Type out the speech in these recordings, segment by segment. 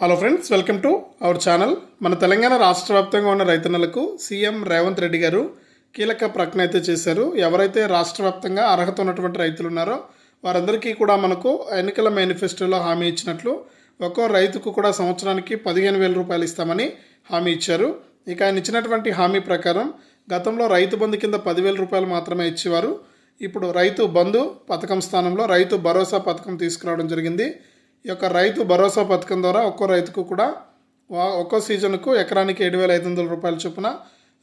Hello friends welcome to our channel మన తెలంగాణ రాష్ట్ర వ్యాప్తంగా ఉన్న రైతన్నలకు సీఎం రేవంత్ రెడ్డి గారు కీలక ప్రకటన అయితే చేశారు. ఎవరైతే రాష్ట్ర వ్యాప్తంగా అర్హత ఉన్నటువంటి రైతులు ఉన్నారో వారందరికీ కూడా మనకు ఎన్నికల మేనిఫెస్టోలో హామీ ఇచ్చినట్లు ఒక్కో రైతుకు కూడా సంవత్సరానికి పదిహేను వేల రూపాయలు ఇస్తామని హామీ ఇచ్చారు. ఇక ఆయన ఇచ్చినటువంటి హామీ ప్రకారం గతంలో రైతు బంధు కింద పదివేల రూపాయలు మాత్రమే ఇచ్చేవారు. ఇప్పుడు రైతు బంధు పథకం స్థానంలో రైతు భరోసా పథకం తీసుకురావడం జరిగింది. ఈ యొక్క రైతు భరోసా పథకం ద్వారా ఒక్కో రైతుకు కూడా వా- ఒక్కో సీజన్కు ఎకరానికి ఏడు వేల ఐదు వందల రూపాయల చొప్పున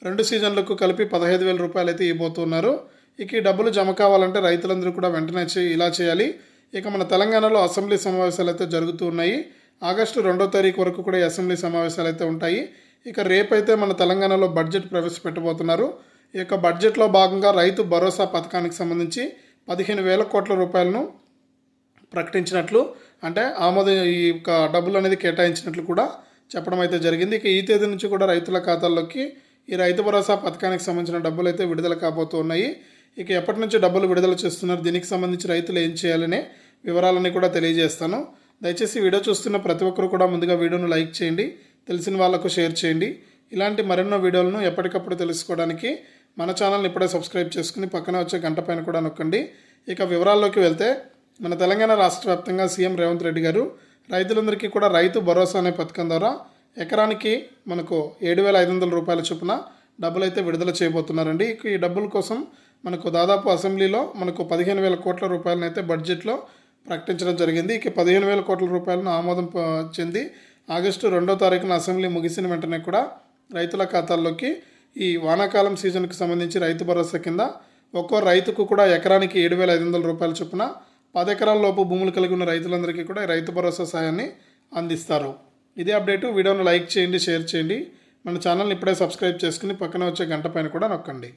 రెండు సీజన్లకు కలిపి పదహైదు వేల రూపాయలు అయితే ఇవ్వబోతున్నారు. ఇక ఈ డబ్బులు జమ కావాలంటే రైతులందరూ కూడా వెంటనే చే- ఇలా చేయాలి. ఇక మన తెలంగాణలో అసెంబ్లీ సమావేశాలు అయితే జరుగుతూ ఉన్నాయి. ఆగస్టు రెండో తారీఖు వరకు కూడా ఈ అసెంబ్లీ సమావేశాలు అయితే ఉంటాయి. ఇక రేపైతే మన తెలంగాణలో బడ్జెట్ ప్రవేశపెట్టబోతున్నారు. ఈ యొక్క బడ్జెట్లో భాగంగా రైతు భరోసా పథకానికి సంబంధించి పదిహేను వేల కోట్ల రూపాయలను ప్రకటించినట్లు అంటే ఆమోద ఈ యొక్క డబ్బులు అనేది కేటాయించినట్లు కూడా చెప్పడం అయితే జరిగింది. ఇక ఈ తేదీ నుంచి కూడా రైతుల ఖాతాల్లోకి ఈ రైతు భరోసా పథకానికి సంబంధించిన డబ్బులు అయితే విడుదల కాబోతూ ఉన్నాయి ఇక ఎప్పటి నుంచి డబ్బులు విడుదల చేస్తున్నారు దీనికి సంబంధించి రైతులు ఏం చేయాలనే వివరాలన్నీ కూడా తెలియజేస్తాను. దయచేసి వీడియో చూస్తున్న ప్రతి ఒక్కరు కూడా ముందుగా వీడియోను లైక్ చేయండి తెలిసిన వాళ్ళకు షేర్ చేయండి. ఇలాంటి మరెన్నో వీడియోలను ఎప్పటికప్పుడు తెలుసుకోవడానికి మన ఛానల్ని ఇప్పుడే సబ్స్క్రైబ్ చేసుకుని పక్కన వచ్చే గంట పైన కూడా నొక్కండి. ఇక వివరాల్లోకి వెళ్తే మన తెలంగాణ రాష్ట్ర వ్యాప్తంగా సీఎం రేవంత్ రెడ్డి గారు రైతులందరికీ కూడా రైతు భరోసా అనే పథకం ద్వారా ఎకరానికి మనకు ఏడు వేల ఐదు వందల రూపాయల చొప్పున డబ్బులు అయితే విడుదల చేయబోతున్నారండి. ఈ డబ్బుల కోసం మనకు దాదాపు అసెంబ్లీలో మనకు పదిహేను వేల కోట్ల రూపాయలను అయితే బడ్జెట్లో ప్రకటించడం జరిగింది. ఇక పదిహేను వేల కోట్ల రూపాయలను ఆమోదం చెంది ఆగస్టు రెండో తారీఖున అసెంబ్లీ ముగిసిన వెంటనే కూడా రైతుల ఖాతాల్లోకి ఈ వానాకాలం సీజన్కి సంబంధించి రైతు భరోసా కింద ఒక్కో రైతుకు కూడా ఎకరానికి ఏడు వేల ఐదు వందల రూపాయల చొప్పున పది ఎకరాల లోపు భూములు కలిగి ఉన్న రైతులందరికీ కూడా రైతు భరోసా సాయాన్ని అందిస్తారు. ఇదే అప్డేటు. వీడియోను లైక్ చేయండి షేర్ చేయండి. మన ఛానల్ని ఇప్పుడే సబ్స్క్రైబ్ చేసుకుని పక్కన వచ్చే గంట పైన కూడా నొక్కండి.